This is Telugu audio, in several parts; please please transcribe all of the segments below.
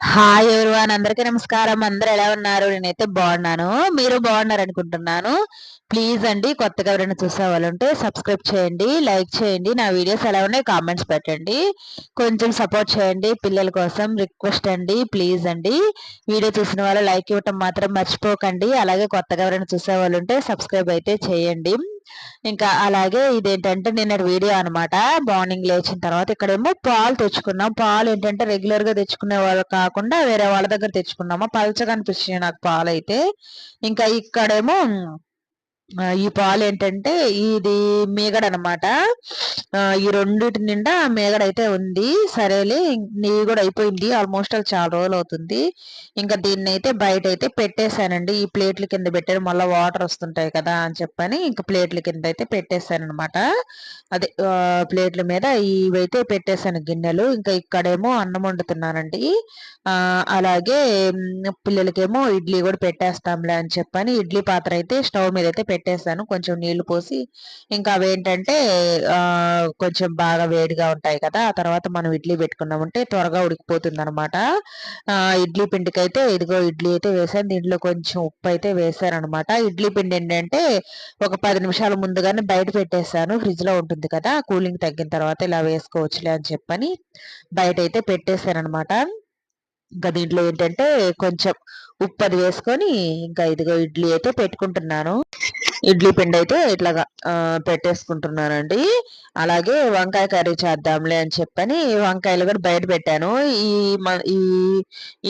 హాయ్ ఎవరివాన్ అందరికీ నమస్కారం. అందరు ఎలా ఉన్నారు? నేనైతే బాగున్నాను. మీరు బాగున్నారు అనుకుంటున్నాను ప్లీజ్ అండి కొత్తగా ఎవరైనా చూసే వాళ్ళు ఉంటే సబ్స్క్రైబ్ చేయండి లైక్ చేయండి. నా వీడియోస్ ఎలా ఉన్నాయి కామెంట్స్ పెట్టండి. కొంచెం సపోర్ట్ చేయండి పిల్లల కోసం రిక్వెస్ట్ అండి ప్లీజ్ అండి. వీడియో చూసిన వాళ్ళు లైక్ ఇవ్వటం మాత్రం మర్చిపోకండి. అలాగే కొత్తగా ఎవరైనా చూసే వాళ్ళు ఉంటే సబ్స్క్రైబ్ అయితే చేయండి. ఇంకా అలాగే ఇదేంటంటే నిన్న వీడియో అనమాట మార్నింగ్ లేచిన తర్వాత ఇక్కడేమో పాలు తెచ్చుకున్నాం. పాలు ఏంటంటే రెగ్యులర్గా తెచ్చుకునే వాళ్ళు కాకుండా వేరే వాళ్ళ దగ్గర తెచ్చుకున్నామా. పలచగా అనిపించింది నాకు పాలు అయితే ఇంకా ఇక్కడేమో ఈ పాలు ఏంటంటే ఇది మేగడ అనమాట ఈ రెండింటి నిండా మేగడ అయితే ఉంది. సరేలే నెయ్యి కూడా అయిపోయింది. ఆల్మోస్ట్ అది చాలా రోజులు అవుతుంది. ఇంకా దీన్ని అయితే బయట అయితే పెట్టేశానండి. ఈ ప్లేట్ల కింద పెట్టాను మళ్ళీ వాటర్ వస్తుంటాయి కదా అని చెప్పని ఇంకా ప్లేట్ల కింద అయితే పెట్టేశాను అనమాట అదే ప్లేట్ల మీద ఇవైతే పెట్టేశాను గిన్నెలు. ఇంకా ఇక్కడేమో అన్నం వండుతున్నానండి. అలాగే పిల్లలకేమో ఇడ్లీ కూడా పెట్టేస్తాంలే అని చెప్పని ఇడ్లీ పాత్ర అయితే స్టవ్ మీద అయితే పెట్టేశాను కొంచెం నీళ్ళు పోసి ఇంకా అవేంటంటే కొంచెం బాగా వేడిగా ఉంటాయి కదా ఆ తర్వాత మనం ఇడ్లీ పెట్టుకున్నామంటే త్వరగా ఉడికిపోతుంది అనమాట ఇడ్లీ పిండికైతే ఇదిగో ఇడ్లీ అయితే వేసాను. దీంట్లో కొంచెం ఉప్పు అయితే వేసాను అనమాట ఇడ్లీ పిండి ఏంటంటే ఒక పది నిమిషాల ముందుగానే బయట పెట్టేశాను ఫ్రిడ్జ్లో ఉంటుంది కదా కూలింగ్ తగ్గిన తర్వాత ఇలా వేసుకోవచ్చులే అని చెప్పని బయట అయితే పెట్టేశాను అనమాట ఇంకా దీంట్లో ఏంటంటే కొంచెం ఉప్పు అది వేసుకొని ఇంకా ఇదిగో ఇడ్లీ అయితే పెట్టుకుంటున్నాను. ఇడ్లీ పిండి అయితే ఇట్లాగా పెట్టేసుకుంటున్నానండి. అలాగే వంకాయ కర్రీ చేద్దాంలే అని చెప్పని వంకాయలు కూడా బయట పెట్టాను. ఈ ఈ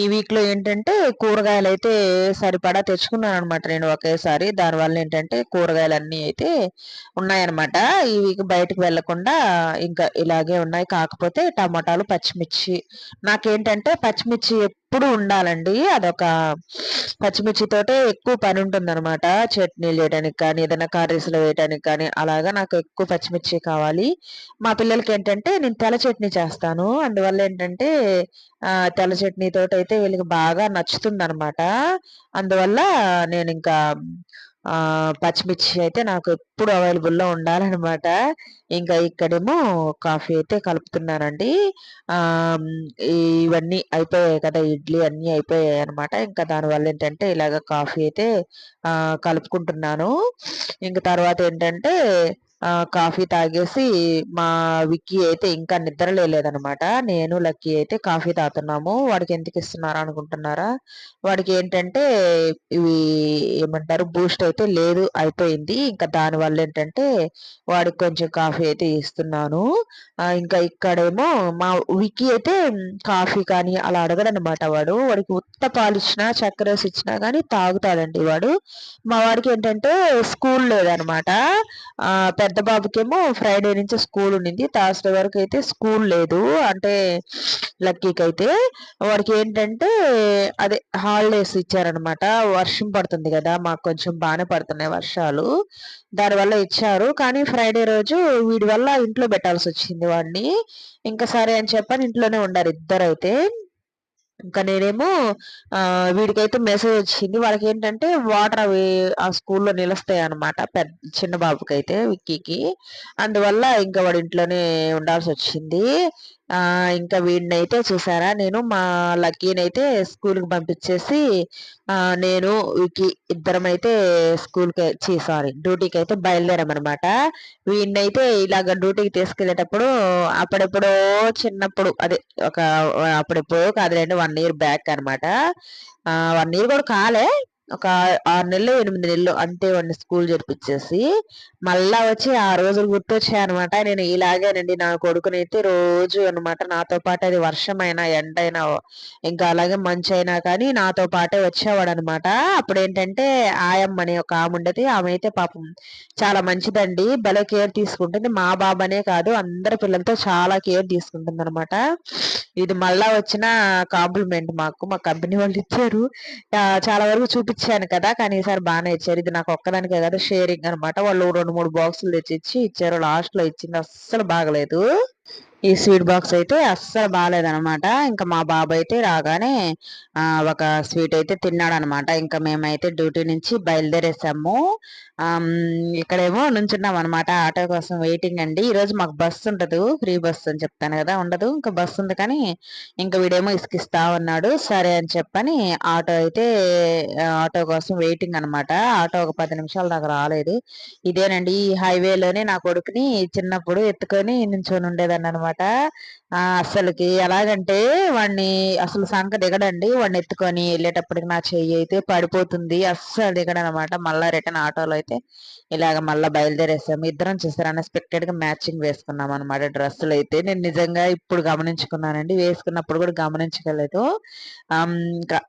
ఈ వీక్లో ఏంటంటే కూరగాయలు అయితే సరిపడా తెచ్చుకున్నాను అనమాట నేను ఒకేసారి. దానివల్ల ఏంటంటే కూరగాయలు అన్నీ అయితే ఉన్నాయన్నమాట ఈ వీక్ బయటకు వెళ్ళకుండా ఇంకా ఇలాగే ఉన్నాయి. కాకపోతే టమాటాలు పచ్చిమిర్చి. నాకేంటంటే పచ్చిమిర్చి ఎప్పుడు ఉండాలండి. అదొక పచ్చిమిర్చితోటే ఎక్కువ పని ఉంటుంది అనమాట చట్నీలు చేయడానికి కానీ ఏదైనా కర్రీస్లో వేయడానికి కానీ అలాగా నాకు ఎక్కువ పచ్చిమిర్చి కావాలి. మా పిల్లలకి ఏంటంటే నేను తెల్ల చట్నీ చేస్తాను. అందువల్ల ఏంటంటే తెల్ల చట్నీతో అయితే వీళ్ళకి బాగా నచ్చుతుంది అనమాట అందువల్ల నేను ఇంకా పచ్చిమిర్చి అయితే నాకు ఎప్పుడు అవైలబుల్లో ఉండాలన్నమాట. ఇంకా ఇక్కడేమో కాఫీ అయితే కలుపుతున్నానండి. ఇవన్నీ అయిపోయాయి కదా ఇడ్లీ అన్నీ అయిపోయాయి అనమాట ఇంకా దానివల్ల ఏంటంటే ఇలాగ కాఫీ అయితే కలుపుకుంటున్నాను. ఇంకా తర్వాత ఏంటంటే కాఫీ తాగేసి మా విక్కీ అయితే ఇంకా నిద్ర లేదనమాట నేను లక్కీ అయితే కాఫీ తాగుతున్నాము. వాడికి ఎందుకు ఇస్తున్నారా అనుకుంటున్నారా? వాడికి ఏంటంటే ఇవి ఏమంటారు? బూస్ట్ అయితే లేదు అయిపోయింది. ఇంకా దానివల్ల ఏంటంటే వాడికి కొంచెం కాఫీ అయితే ఇస్తున్నాను. ఇంకా ఇక్కడేమో మా విక్కీ అయితే కాఫీ కానీ అలా అడగడనమాట వాడు. వాడికి ఉత్త పాలు ఇచ్చినా చక్కెర వేసి ఇచ్చినా కానీ తాగుతాడండి వాడు. మా వాడికి ఏంటంటే స్కూల్ లేదనమాట పెద్ద బాబుకేమో ఫ్రైడే నుంచి స్కూల్ ఉండింది. థర్స్డే వరకు అయితే స్కూల్ లేదు. అంటే లక్కీకి అయితే వాడికి ఏంటంటే అదే హాలిడేస్ ఇచ్చారనమాట వర్షం పడుతుంది కదా మాకు కొంచెం బాగానే పడుతున్నాయి వర్షాలు. దానివల్ల ఇచ్చారు. కానీ ఫ్రైడే రోజు వీడి వల్ల ఇంట్లో పెట్టాల్సి వచ్చింది వాడిని. ఇంకా సరే అని చెప్పని ఇంట్లోనే ఉండారు ఇద్దరైతే. ఇంకా నేనేమో వీడికైతే మెసేజ్ వచ్చింది. వాళ్ళకి ఏంటంటే వాటర్ అవి ఆ స్కూల్లో నిలుస్తాయి అనమాట పెద్ద చిన్న బాబుకి అయితే విక్కీకి. అందువల్ల ఇంకా వాడి ఇంట్లోనే ఉండాల్సి వచ్చింది ఇంకా వీడినైతే చూసారా? నేను మా లక్కీనైతే స్కూల్కి పంపించేసి నేను వీకి ఇద్దరం అయితే స్కూల్కి చీ సారీ డ్యూటీకి అయితే బయలుదేరామన్నమాట. వీడినైతే ఇలాగ డ్యూటీకి తీసుకెళ్ళేటప్పుడు అప్పుడెప్పుడో చిన్నప్పుడు అదే ఒక అప్పుడెప్పుడో కాదులేండి వన్ ఇయర్ బ్యాక్ అనమాట వన్ ఇయర్ కూడా కాలే ఒక ఆరు నెలలు ఎనిమిది నెలలు అంతే వాడిని స్కూల్ జరిపించేసి మళ్ళా వచ్చి ఆ రోజులు గుర్తొచ్చాయి అనమాట నేను ఇలాగేనండి నా కొడుకునైతే రోజు అనమాట నాతో పాటు అది వర్షమైనా ఎండైనా ఇంకా అలాగే మంచి అయినా కానీ నాతో పాటే వచ్చేవాడు అనమాట అప్పుడు ఏంటంటే ఆయమ్మ అనే ఒక ఆమె ఉండేది. ఆమె అయితే పాపం చాలా మంచిదండి. భలే కేర్ తీసుకుంటుంది. మా బాబనే కాదు అందరి పిల్లలతో చాలా కేర్ తీసుకుంటుంది అనమాట ఇది మళ్ళా వచ్చిన కాంప్లిమెంట్ మాకు. మా కంపెనీ వాళ్ళు ఇచ్చారు. చాలా వరకు చూపించాను కదా కానీ ఈసారి బాగానే ఇచ్చారు. ఇది నాకు ఒక్కదానికే కదా షేరింగ్ అనమాట వాళ్ళు రెండు మూడు బాక్సులు తెచ్చి ఇచ్చి ఇచ్చారు లాస్ట్లో ఇచ్చింది అస్సలు బాగలేదు. ఈ స్వీట్ బాక్స్ అయితే అస్సలు బాగాలేదనమాట ఇంకా మా బాబు అయితే రాగానే ఒక స్వీట్ అయితే తిన్నాడనమాట ఇంకా మేమైతే డ్యూటీ నుంచి బయలుదేరేసాము. ఇక్కడేమో నుంచున్నాం అనమాట ఆటో కోసం వెయిటింగ్ అండి. ఈరోజు మాకు బస్సు ఉండదు. ఫ్రీ బస్సు అని చెప్తాను కదా ఉండదు. ఇంకా బస్సు ఉంది కానీ ఇంకా వీడేమో ఇసుకిస్తా ఉన్నాడు. సరే అని చెప్పని ఆటో అయితే ఆటో కోసం వెయిటింగ్ అనమాట ఆటో ఒక పది నిమిషాల దాకా రాలేదు. ఇదేనండి ఈ హైవేలోనే నా కొడుకుని చిన్నప్పుడు ఎత్తుకొని నుంచొని ఉండేదాన్ని అనమాట అసలుకి ఎలాగంటే వాడిని అసలు సంక దిగడండి. వాడిని ఎత్తుకొని వెళ్ళేటప్పటికి నా చెయ్యి అయితే పడిపోతుంది. అస్సలు దిగడనమాట మళ్ళా రిటర్న్ ఆటోలో అయితే ఇలాగ మళ్ళీ బయలుదేరేసాము. ఇద్దరం చూసారు అన్ఎక్స్పెక్టెడ్గా మ్యాచింగ్ వేసుకున్నాం అనమాట డ్రెస్సులు అయితే. నేను నిజంగా ఇప్పుడు గమనించుకున్నానండి. వేసుకున్నప్పుడు కూడా గమనించగలేదు.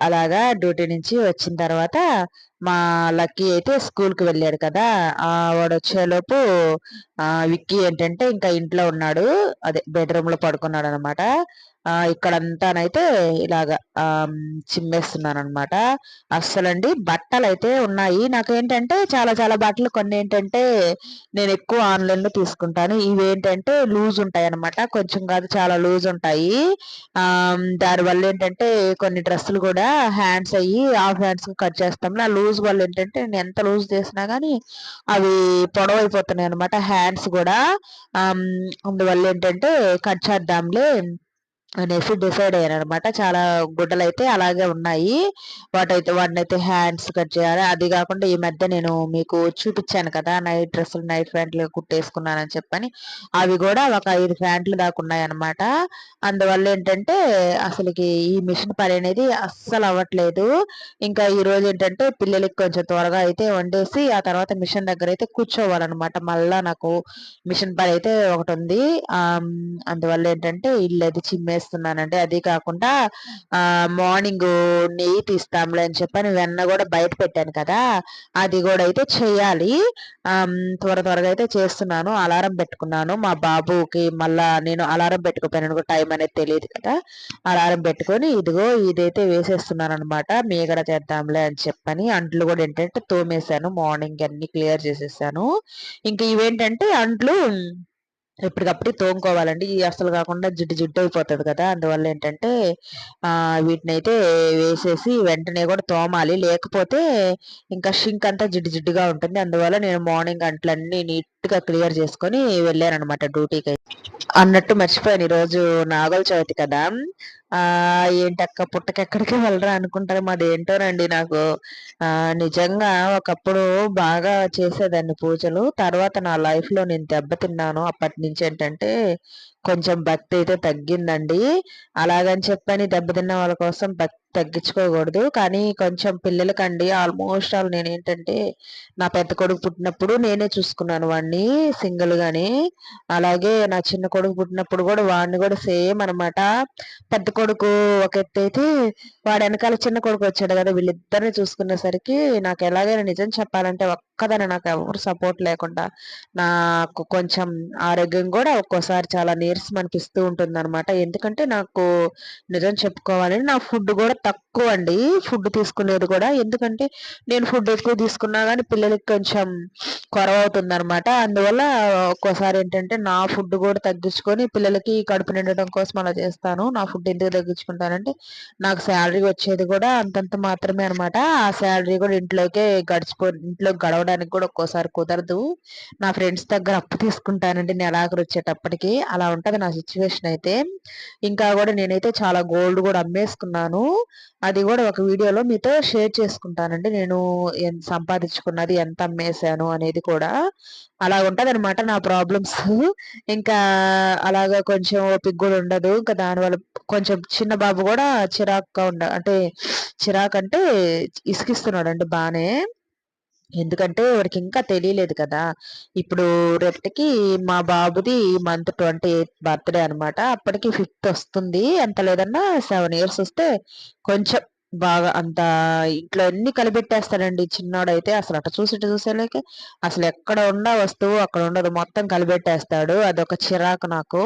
అలాగా డ్యూటీ నుంచి వచ్చిన తర్వాత మా లక్కీ అయితే స్కూల్కి వెళ్ళాడు కదా. ఆ వాడు వచ్చేలోపు ఆ విక్కీ ఏంటంటే ఇంకా ఇంట్లో ఉన్నాడు. అదే బెడ్రూమ్లో పడుకున్నాడు అనమాట ఇక్కడంతానైతే ఇలాగా చిమ్మేస్తున్నాను అనమాట అస్సలండి బట్టలు అయితే ఉన్నాయి. నాకు ఏంటంటే చాలా చాలా బట్టలు కొన్ని ఏంటంటే నేను ఎక్కువ ఆన్లైన్లో తీసుకుంటాను. ఇవి ఏంటంటే లూజ్ ఉంటాయి అనమాట కొంచెం కాదు చాలా లూజ్ ఉంటాయి ఆ దాని వల్ల ఏంటంటే కొన్ని డ్రెస్సులు కూడా హ్యాండ్స్ అయ్యి హాఫ్ హ్యాండ్స్ కట్ చేస్తాం. ఆ లూజ్ వల్ల ఏంటంటే నేను ఎంత లూజ్ చేసినా కానీ అవి పొడవైపోతున్నాయి అనమాట హ్యాండ్స్ కూడా. ఆమ్, అందువల్ల ఏంటంటే కట్ చేద్దాంలే. అనేసి డిసైడ్ అయ్యాను అనమాట చాలా గుడ్డలు అయితే అలాగే ఉన్నాయి. వాటైతే వాటిని అయితే హ్యాండ్స్ కట్ చేయాలి. అది కాకుండా ఈ మధ్య నేను మీకు చూపించాను కదా నైట్ డ్రెస్సులు నైట్ ప్యాంట్లు కుట్టేసుకున్నానని చెప్పని. అవి కూడా ఒక ఐదు ప్యాంట్లు దాకా ఉన్నాయి అనమాట అందువల్ల ఏంటంటే అసలుకి ఈ మిషన్ పని అనేది అస్సలు అవ్వట్లేదు. ఇంకా ఈ రోజు ఏంటంటే పిల్లలకి కొంచెం త్వరగా అయితే వండేసి ఆ తర్వాత మిషన్ దగ్గర అయితే కూర్చోవాలన్నమాట మళ్ళా నాకు మిషన్ పని అయితే ఒకటి ఉంది. అందువల్ల ఏంటంటే ఇల్లు అది చిమ్మేస్తున్నానండి అది కాకుండా మార్నింగ్ నెయ్యి తీస్తాంలే అని చెప్పని వెన్న కూడా బయట పెట్టాను కదా అది కూడా అయితే చేయాలి. త్వర త్వరగా అయితే చేస్తున్నాను. అలారం పెట్టుకున్నాను. మా బాబుకి మళ్ళా నేను అలారం పెట్టుకుపోయాను టైం అనేది తెలియదు కదా. అలారం పెట్టుకొని ఇదిగో ఇదైతే వేసేస్తున్నాను అనమాట మీగడ చేద్దాంలే అని చెప్పని అంట్లు కూడా ఏంటంటే తోమేశాను. మార్నింగ్ అన్ని క్లియర్ చేసేసాను. ఇంకా ఇవేంటంటే అంట్లు ఎప్పటికప్పుడు తోముకోవాలండి. ఇవి అసలు కాకుండా జిడ్డు జిడ్డు అయిపోతుంది కదా. అందువల్ల ఏంటంటే వీటిని అయితే వేసేసి వెంటనే కూడా తోమాలి. లేకపోతే ఇంకా షింక్ అంతా జిడ్డు జిడ్డుగా ఉంటుంది. అందువల్ల నేను మార్నింగ్ అంట్లన్నీ నీట్గా క్లియర్ చేసుకొని వెళ్ళాను అనమాట డ్యూటీకి. అన్నట్టు మర్చిపోయాను. ఈరోజు నాగల చవితి కదా. ఆ ఏంటక్క పుట్టకెక్కడికి వెళ్ళరా అనుకుంటారు. మాది ఏంటోనండి నాకు. ఆ నిజంగా ఒకప్పుడు బాగా చేసేదాన్ని పూజలు. తర్వాత నా లైఫ్లో నేను దెబ్బతిన్నాను అప్పటి నుంచి ఏంటంటే కొంచెం భక్తి అయితే తగ్గిందండి. అలాగని చెప్పని దెబ్బతిన్న వాళ్ళ కోసం భక్తి తగ్గించుకోకూడదు. కానీ కొంచెం పిల్లలకండి ఆల్మోస్ట్ ఆల్ నేను ఏంటంటే నా పెద్ద కొడుకు పుట్టినప్పుడు నేనే చూసుకున్నాను వాడిని సింగిల్ గాని. అలాగే నా చిన్న కొడుకు పుట్టినప్పుడు కూడా వాడిని కూడా సేమ్ అనమాట పెద్ద కొడుకు ఒక ఎత్తు అయితే వాడు వెనకాల చిన్న కొడుకు వచ్చాడు కదా వీళ్ళిద్దరిని చూసుకునేసరికి నాకు ఎలాగైనా నిజం చెప్పాలంటే ఒక్కదాని నాకు ఎవరు సపోర్ట్ లేకుండా నాకు కొంచెం ఆరోగ్యం కూడా ఒక్కోసారి చాలా నీరసం అనిపిస్తూ ఉంటుంది అనమాట ఎందుకంటే నాకు నిజం చెప్పుకోవాలని నా ఫుడ్ కూడా తక్కువ అండి. ఫుడ్ తీసుకునేది కూడా. ఎందుకంటే నేను ఫుడ్ ఎక్కువ తీసుకున్నా కానీ పిల్లలకి కొంచెం కొరవ అవుతుంది అనమాట అందువల్ల ఒక్కోసారి ఏంటంటే నా ఫుడ్ కూడా తగ్గించుకొని పిల్లలకి కడుపు నిండడం కోసం అలా చేస్తాను. నా ఫుడ్ ఎందుకు తగ్గించుకుంటానంటే నాకు శాలరీ వచ్చేది కూడా అంతంత మాత్రమే అనమాట ఆ శాలరీ కూడా ఇంట్లోకే గడిచిపో ఇంట్లో గడవడానికి కూడా ఒక్కోసారి కుదరదు. నా ఫ్రెండ్స్ దగ్గర అప్పు తీసుకుంటానండి. నెలాఖరు వచ్చేటప్పటికి అలా ఉంటుంది నా సిచ్యువేషన్ అయితే. ఇంకా కూడా నేనైతే చాలా గోల్డ్ కూడా అమ్మేసుకున్నాను. అది కూడా ఒక వీడియోలో మీతో షేర్ చేసుకుంటానండి. నేను సంపాదించుకున్నది ఎంత అమ్మేశాను అనేది కూడా. అలా ఉంటుంది అనమాట నా ప్రాబ్లమ్స్. ఇంకా అలాగా కొంచెం ఓపిక కూడా ఉండదు. ఇంకా దానివల్ల కొంచెం చిన్న బాబు కూడా చిరాకుగా ఉండ అంటే చిరాకు అంటే ఇసుకిస్తున్నాడు అండి బాగానే ఎందుకంటే వాడికి ఇంకా తెలియలేదు కదా. ఇప్పుడు రేపటికి మా బాబుది మంత్ ట్వంటీ ఎయిత్ బర్త్డే అనమాట అప్పటికి ఫిఫ్త్ వస్తుంది. ఎంత లేదన్నా సెవెన్ ఇయర్స్ వస్తే కొంచెం బాగా అంత ఇంట్లో అన్ని కలిపెట్టేస్తాడండి చిన్నోడైతే అసలు అట్ట చూసి ఇటు చూసేలేక. అసలు ఎక్కడ ఉన్న వస్తువు అక్కడ ఉండదు. మొత్తం కలిపెట్టేస్తాడు. అదొక చిరాకు నాకు.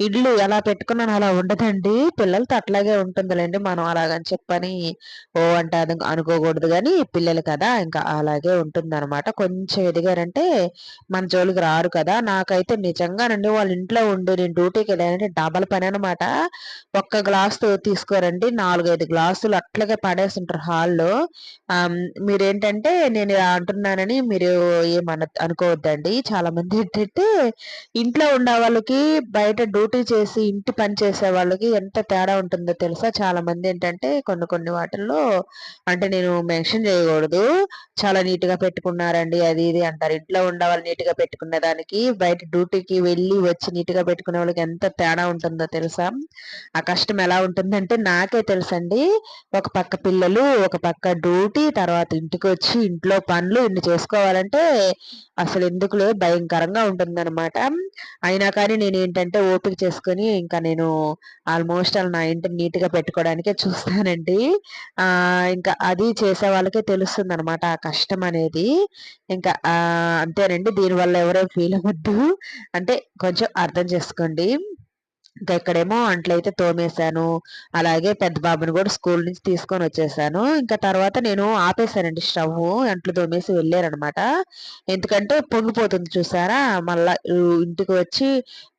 ఇడ్లు ఎలా పెట్టుకున్నాను అలా ఉండదండి. పిల్లలతో అట్లాగే ఉంటుందిలేండి. మనం అలాగని చెప్పని ఓ అంటే అది అనుకోకూడదు కానీ పిల్లలు కదా ఇంకా అలాగే ఉంటుంది అనమాట కొంచెం ఎదిగారంటే మన జోలికి రారు కదా. నాకైతే నిజంగానండి వాళ్ళ ఇంట్లో ఉండి నేను డ్యూటీకి వెళ్ళానంటే డబల్ పని అనమాట ఒక్క గ్లాస్ తీసుకోరండి. నాలుగైదు గ్లాసులు అట్లా అట్లాగే పడేస్తుంటారు హాల్లో. మీరేంటంటే నేను ఇలా అంటున్నానని మీరు ఏమన అనుకోవద్దండి. చాలా మంది ఏంటంటే ఇంట్లో ఉండే వాళ్ళకి బయట డ్యూటీ చేసి ఇంటి పని చేసే వాళ్ళకి ఎంత తేడా ఉంటుందో తెలుసా? చాలా మంది ఏంటంటే కొన్ని కొన్ని వాటిల్లో అంటే నేను మెన్షన్ చేయకూడదు. చాలా నీట్గా పెట్టుకున్నారండి అది ఇది అంటారు. ఇంట్లో ఉండే వాళ్ళు నీట్గా పెట్టుకునే దానికి బయట డ్యూటీకి వెళ్ళి వచ్చి నీట్గా పెట్టుకునే వాళ్ళకి ఎంత తేడా ఉంటుందో తెలుసా? ఆ కష్టం ఎలా ఉంటుందంటే నాకే తెలుసండి. ఒక పక్క పిల్లలు ఒక పక్క డ్యూటీ తర్వాత ఇంటికి వచ్చి ఇంట్లో పనులు ఇన్ని చేసుకోవాలంటే అసలు ఎందుకులే భయంకరంగా ఉంటుందన్నమాట. అయినా కానీ నేను ఏంటంటే ఓపిక చేసుకుని ఇంకా నేను ఆల్మోస్ట్ అలా నా ఇంటిని నీట్గా పెట్టుకోవడానికే చూస్తానండి. ఇంకా అది చేసే వాళ్ళకే తెలుస్తుంది అనమాట ఆ కష్టం అనేది. ఇంకా అంతేనండి దీనివల్ల ఎవరో ఫీల్ అవ్వద్దు. అంటే కొంచెం అర్థం చేసుకోండి. ఇంకా ఇక్కడేమో అంట్లయితే తోమేశాను. అలాగే పెద్ద బాబుని కూడా స్కూల్ నుంచి తీసుకొని వచ్చేసాను. ఇంకా తర్వాత నేను ఆపేశానండి స్టవ్ అంట్లు తోమేసి వెళ్ళారనమాట. ఎందుకంటే పొంగిపోతుంది చూసారా? మళ్ళా ఇంటికి వచ్చి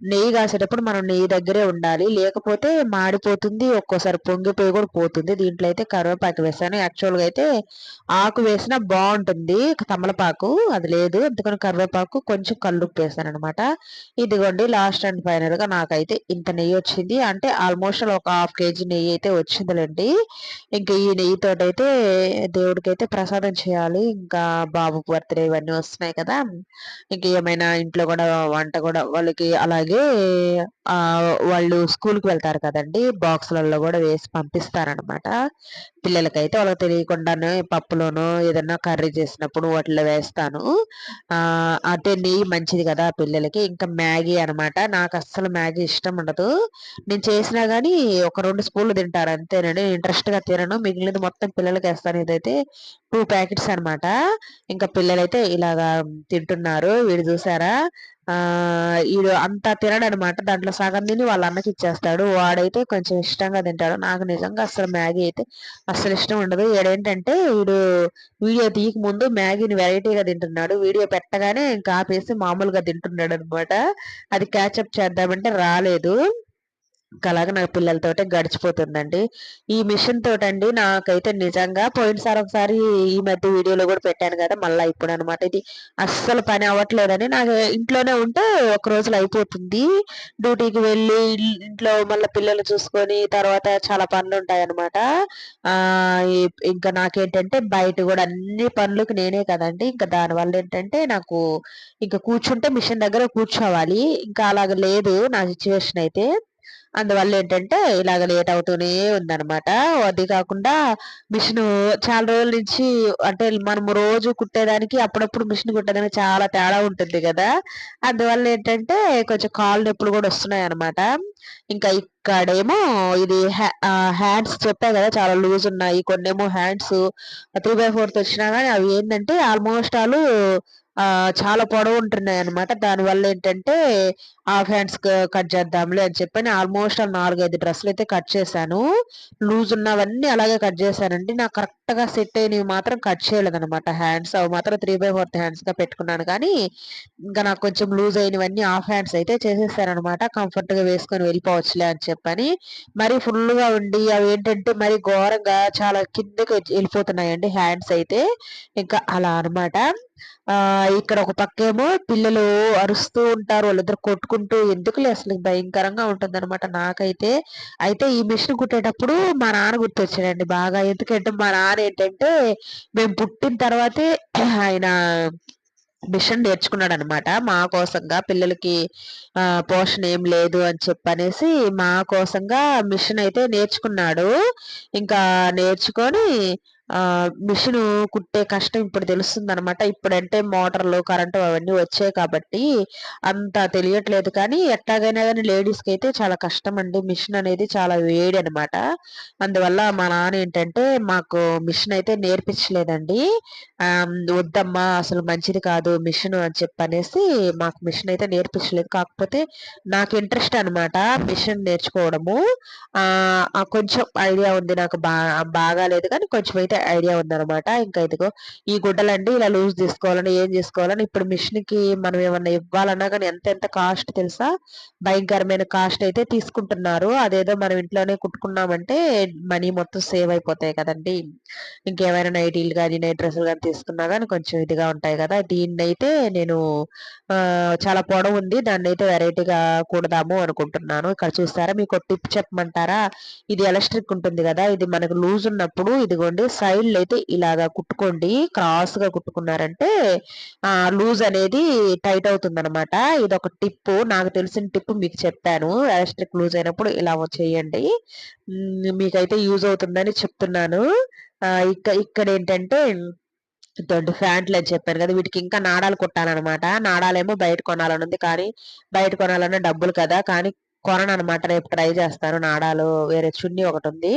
నెయ్యి కాసేటప్పుడు మనం నెయ్యి దగ్గరే ఉండాలి. లేకపోతే మాడిపోతుంది ఒక్కోసారి పొంగిపోయి కూడా పోతుంది. దీంట్లో అయితే కరివేపాకు వేసాను యాక్చువల్గా అయితే ఆకు వేసినా బాగుంటుంది. తమలపాకు అది లేదు. అందుకని కరివేపాకు కొంచెం కల్లుప్పు వేసాను అనమాట ఇదిగోండి లాస్ట్ అండ్ ఫైనల్గా నాకైతే ఇంత నెయ్యి వచ్చింది. అంటే ఆల్మోస్ట్ ఒక హాఫ్ కేజీ నెయ్యి అయితే వచ్చిందిలేండి. ఇంకా ఈ నెయ్యితో అయితే దేవుడికి అయితే ప్రసాదం చేయాలి. ఇంకా బాబు బర్త్డే ఇవన్నీ వస్తున్నాయి కదా. ఇంకా ఏమైనా ఇంట్లో కూడా వంట కూడా వాళ్ళకి అలాగే వాళ్ళు స్కూల్కి వెళ్తారు కదండి. బాక్సులలో కూడా వేసి పంపిస్తారనమాట పిల్లలకైతే వాళ్ళకి తెలియకుండానే పప్పులోనో ఏదన్నా కర్రీ చేసినప్పుడు వాటిలో వేస్తాను. అదే అంటే నెయ్యి మంచిది కదా పిల్లలకి. ఇంకా మ్యాగీ అనమాట నాకు అస్సలు మ్యాగీ ఇష్టం ఉండదు. నేను చేసినా కానీ ఒక రెండు స్పూన్లు తింటారు అంతేనండి. ఇంట్రెస్ట్గా తినను. మిగిలినది మొత్తం పిల్లలకి వేస్తాను. ఇదైతే టూ ప్యాకెట్స్ అనమాట ఇంకా పిల్లలైతే ఇలాగా తింటున్నారు. వీడు చూసారా? వీడు అంత తినడు అనమాట దాంట్లో సగం తిని వాళ్ళ అన్నకి ఇచ్చేస్తాడు. వాడైతే కొంచెం ఇష్టంగా తింటాడు. నాకు నిజంగా అసలు మ్యాగీ అయితే అసలు ఇష్టం ఉండదు. ఏడేంటంటే వీడు వీడియో తీయక ముందు మ్యాగీని వెరైటీగా తింటున్నాడు. వీడియో పెట్టగానే ఇంకా ఆపేసి మామూలుగా తింటున్నాడు అనమాట అది క్యాచప్ చేద్దామంటే రాలేదు. అలాగే నా పిల్లలతోటే గడిచిపోతుందండి. ఈ మిషన్ తోటండి నాకైతే నిజంగా పోయినసారి ఒకసారి ఈ మధ్య వీడియోలో కూడా పెట్టాను కదా మళ్ళీ ఇప్పుడు అనమాట ఇది అస్సలు పని అవ్వట్లేదని నాకు ఇంట్లోనే ఉంటే ఒక రోజులో అయిపోతుంది. డ్యూటీకి వెళ్ళి ఇంట్లో మళ్ళీ పిల్లలు చూసుకొని తర్వాత చాలా పనులు ఉంటాయి అనమాట ఇంకా నాకేంటంటే బయట కూడా అన్ని పనులకు నేనే కదండి. ఇంకా దానివల్ల ఏంటంటే నాకు ఇంకా కూర్చుంటే మిషన్ దగ్గర కూర్చోవాలి. ఇంకా అలాగ లేదు నా సిచ్యువేషన్ అయితే. అందువల్ల ఏంటంటే ఇలాగ లేట్ అవుతూనే ఉందన్నమాట. అది కాకుండా మిషన్ చాలా రోజుల నుంచి అంటే మనము రోజు కుట్టేదానికి అప్పుడప్పుడు మిషన్ కుట్టేదానికి చాలా తేడా ఉంటుంది కదా. అందువల్ల ఏంటంటే కొంచెం కాళ్ళు నొప్పులు కూడా వస్తున్నాయి అనమాట ఇంకా ఇక్కడేమో ఇది హ్యాండ్స్ చెప్పా కదా చాలా లూజ్ ఉన్నాయి. కొన్నేమో హ్యాండ్స్ త్రీ బై ఫోర్త్ వచ్చినా కానీ అవి ఏంటంటే ఆల్మోస్ట్ ఆల్ చాలా పొడవు ఉంటున్నాయి అనమాట దానివల్ల ఏంటంటే హాఫ్ హ్యాండ్స్ కట్ చేద్దాంలే అని చెప్పని ఆల్మోస్ట్ నాలుగైదు డ్రెస్సులు అయితే కట్ చేశాను. లూజ్ ఉన్నవన్నీ అలాగే కట్ చేశానండి. నాకు కరెక్ట్గా సెట్ అయినవి మాత్రం కట్ చేయలేదనమాట హ్యాండ్స్ అవి మాత్రం త్రీ బై ఫోర్త్ హ్యాండ్స్గా పెట్టుకున్నాను. కానీ ఇంకా నాకు కొంచెం లూజ్ అయినవన్నీ హాఫ్ హ్యాండ్స్ అయితే చేసేసారనమాట కంఫర్ట్గా వేసుకొని వెళ్ళిపోవచ్చులే అని చెప్పని. మరి ఫుల్గా ఉండి అవి ఏంటంటే మరి ఘోరంగా చాలా కిందకి వెళ్ళిపోతున్నాయండి హ్యాండ్స్ అయితే. ఇంకా అలా అనమాట ఆ ఇక్కడ ఒక పక్కేమో పిల్లలు అరుస్తూ ఉంటారు వాళ్ళిద్దరు కొట్టుకుంటూ. ఎందుకులే అసలు భయంకరంగా ఉంటుంది అనమాట నాకైతే. అయితే ఈ మిషన్ కుట్టేటప్పుడు మా నాన్న గుర్తొచ్చాడండి బాగా. ఎందుకంటే మా నాన్న ఏంటంటే మేము పుట్టిన తర్వాతే ఆయన మిషన్ నేర్చుకున్నాడు అనమాట మా కోసంగా పిల్లలకి ఆ పోషణ ఏం లేదు అని చెప్పనేసి మా కోసంగా మిషన్ అయితే నేర్చుకున్నాడు. ఇంకా నేర్చుకొని మిషన్ కుట్టే కష్టం ఇప్పుడు తెలుస్తుంది అనమాట ఇప్పుడంటే మోటార్లు కరెంటు అవన్నీ వచ్చాయి కాబట్టి అంత తెలియట్లేదు. కానీ ఎట్లాగైనా కానీ లేడీస్కి అయితే చాలా కష్టం అండి మిషన్ అనేది చాలా వేడి అనమాట అందువల్ల మా నాన్న ఏంటంటే మాకు మిషన్ అయితే నేర్పించలేదండి. వద్దమ్మా అసలు మంచిది కాదు మిషన్ అని చెప్పనేసి మాకు మిషన్ అయితే నేర్పించలేదు. కాకపోతే నాకు ఇంట్రెస్ట్ అనమాట మిషన్ నేర్చుకోవడము. కొంచెం ఐడియా ఉంది నాకు బాగా బాగాలేదు. కానీ కొంచెం అయితే ఐడియా ఉందన్నమాట. ఇంకా ఇదిగో ఈ గుడ్డలండి ఇలా లూజ్ తీసుకోవాలని ఏం చేసుకోవాలని ఇప్పుడు మిషన్కి మనం ఏమన్నా ఇవ్వాలన్నా కానీ ఎంత ఎంత కాస్ట్ తెలుసా? భయంకరమైన కాస్ట్ అయితే తీసుకుంటున్నారు. అదేదో మనం ఇంట్లోనే కుట్టుకున్నామంటే మనీ మొత్తం సేవ్ అయిపోతాయి కదండి. ఇంకేమైనా నైటీలు కానీ నైట్ డ్రెస్సులు కానీ తీసుకున్నా కానీ కొంచెం ఇదిగా ఉంటాయి కదా. దీన్ని అయితే నేను చాలా పొడవు ఉంది. దాన్ని అయితే వెరైటీగా కూడదాము అనుకుంటున్నాను. ఇక్కడ చూస్తారా? మీకు టిప్ చెప్పమంటారా? ఇది ఎలక్ట్రిక్ ఉంటుంది కదా? ఇది మనకు లూజ్ ఉన్నప్పుడు ఇదిగోండి సైడ్లు అయితే ఇలాగా కుట్టుకోండి. క్రాస్గా కుట్టుకున్నారంటే లూజ్ అనేది టైట్ అవుతుంది అనమాట ఇది ఒక టిప్ నాకు తెలిసిన టిప్ మీకు చెప్పాను. ఎలక్ట్రిక్ లూజ్ అయినప్పుడు ఇలా చేయండి. మీకైతే యూజ్ అవుతుందని చెప్తున్నాను. ఇక్కడ ఇక్కడ ఏంటంటే ఇటువంటి ఫ్యాంట్లు అని చెప్పాను కదా వీటికి ఇంకా నాడాలు కుట్టాలన్నమాట. నాడాలేమో బయట కొనాలని ఉంది కానీ బయట కొనాలన్న డబ్బులు కదా. కానీ కొనను అనమాట రేపు ట్రై చేస్తాను. నాడాలు వేరే చున్నీ ఒకటి ఉంది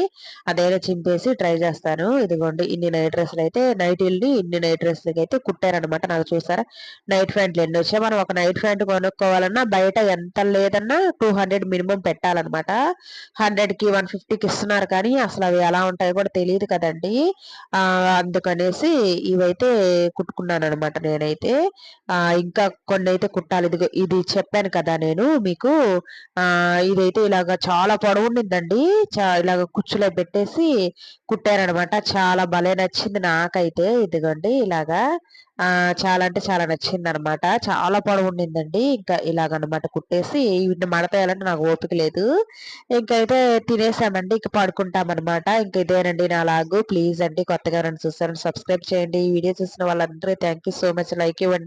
అదైనా చింపేసి ట్రై చేస్తాను. ఇదిగోండి ఇన్ని నైట్ డ్రెస్సులు అయితే నైట్ వెళ్ళి ఇన్ని నైట్ డ్రెస్సులకి అయితే కుట్టారనమాట నాకు చూసారా. నైట్ ప్యాంట్లు ఎన్ని వచ్చాయి. మనం ఒక నైట్ ప్యాంట్ కొనుక్కోవాలన్నా బయట ఎంత లేదన్నా టూ హండ్రెడ్ మినిమం పెట్టాలన్నమాట హండ్రెడ్కి వన్ ఫిఫ్టీకి ఇస్తున్నారు కానీ అసలు అవి ఎలా ఉంటాయో కూడా తెలియదు కదండి. అందుకనేసి ఇవైతే కుట్టుకున్నాను అనమాట నేనైతే ఇంకా కొన్ని అయితే కుట్టాలి. ఇది ఇది చెప్పాను కదా నేను మీకు. ఆ ఇదైతే ఇలాగ చాలా పొడవు ఉండిందండి ఇలాగ కుచ్చులో పెట్టేసి కుట్టారనమాట. చాలా భలే నచ్చింది నాకైతే ఇదిగోండి ఇలాగా. ఆ చాలా అంటే చాలా నచ్చింది అనమాట చాలా పొడవు ఉండిందండి ఇంకా ఇలాగనమాట కుట్టేసి వీటిని మడతేయాలంటే నాకు ఓపిక లేదు. ఇంకైతే తినేసామండి. ఇంకా పడుకుంటామన్నమాట ఇంక ఇదేనండి నా లాగు. ప్లీజ్ అండి కొత్తగా నన్ను చూసారని సబ్స్క్రైబ్ చేయండి. ఈ వీడియో చూసిన వాళ్ళందరూ థ్యాంక్ సో మచ్. లైక్ ఇవ్వండి.